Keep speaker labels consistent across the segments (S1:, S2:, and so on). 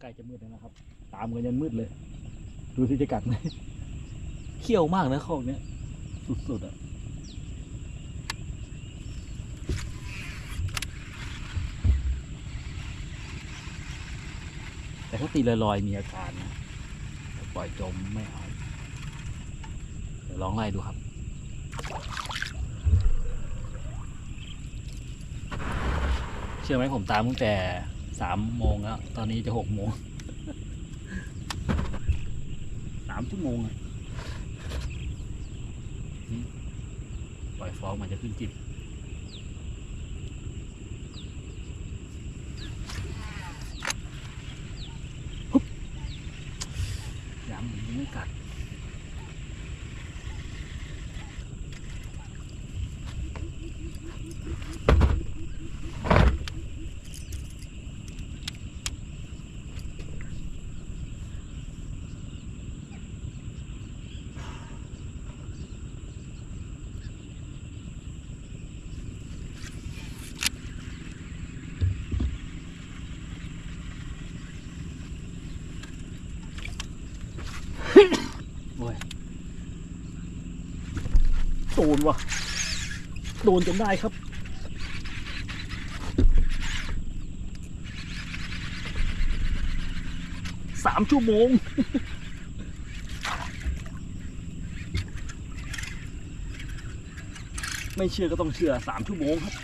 S1: ใกล้จะมืดแล้วนะครับ ตามกันยันมืดเลย ดูที่จะกัดไหมเขี้ยวมากนะคอกเนี้ย สุดๆอะแต่ถ้าตีลอยๆมีอาการนะปล่อยจมไม่เอาเดี๋ยวลองไล่ดูครับเชื่อไหมผมตามตั้งแต่ สามโมงแล้ว ตอนนี้จะหกโมงสามชั่วโมงอะอืมปล่อยฟองมันจะขึ้นจิบ ยังมันยังไม่กัด โอ้ย โดนว่ะ โดนจนได้ครับ สามชั่วโมง ไม่เชื่อก็ต้องเชื่อสามชั่วโมงครับ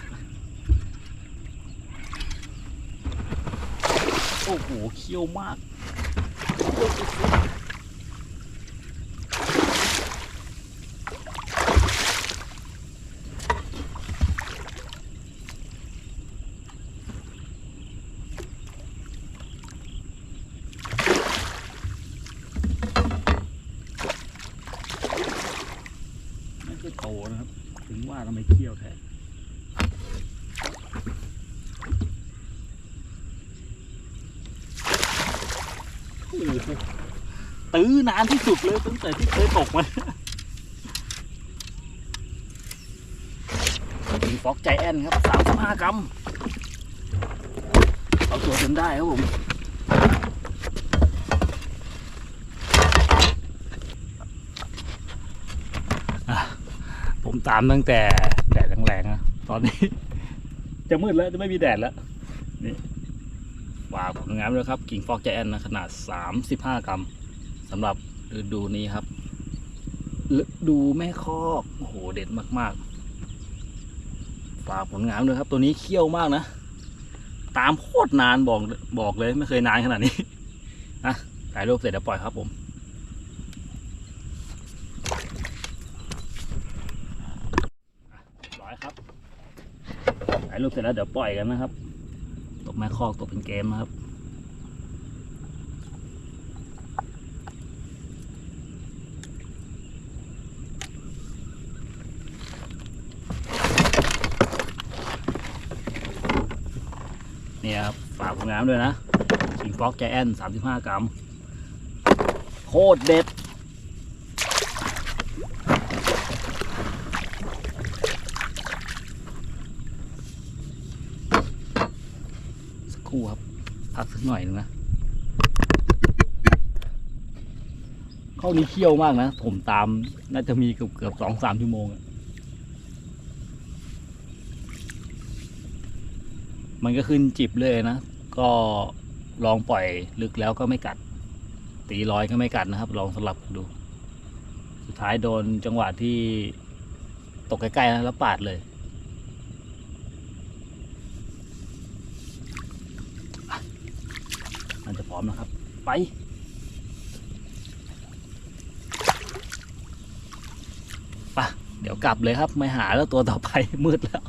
S1: โอ้โห เคี้ยวมากเคี้ยวสุดๆ ไม่โตนะครับ ถึงว่าทำไมเคี้ยวแท้ตื้อนานที่สุดเลยตั้งแต่ที่เคยตกมามีฟอกใจแอนครับสามสิบห้ากรัมเอาตัวจนได้ครับผม ผมตามตั้งแต่แดดแรงๆนะตอนนี้ จะมืดแล้วจะไม่มีแดดแล้วนี่ว่าผลงานเลยครับกิ่งฟอกแจแอนนะขนาด 35 กรัมสำหรับฤดูนี้ครับดูแม่คอกโอ้โหเด็ดมากๆฝากผลงานเลยครับ ตัวนี้เขี้ยวมากนะ ตามโคตรนานบอกบอกเลยไม่เคยนานขนาดนี้นะถ่ายรูปเสร็จแล้วปล่อยครับผม ร้อยครับ ถ่ายรูปเสร็จแล้วเดี๋ยวปล่อยกันนะครับ ตกแม่คอกตกเป็นเกมนะครับเนี่ยครับฝากผลงานด้วยนะชิงฟอกแจแอนสามสิบห้ากรัม โคตรเด็ด คู่ครับ พักสักหน่อยหนึงนะเข้านี้เคี่ยวมากนะ ผมตามน่าจะมีเกือบเกือบสองสามชั่วโมง มันก็ขึ้นจิบเลยนะ ก็ลองปล่อยลึกแล้วก็ไม่กัด ตีลอยก็ไม่กัดนะครับ ลองสลับดู สุดท้ายโดนจังหวะที่ตกใกล้ๆนะแล้วปาดเลย มันจะพร้ อมนะครับ ไปปะเดี๋ยวกลับเลยครับ ไม่หาแล้วตัวต่อไปมืดแล้ว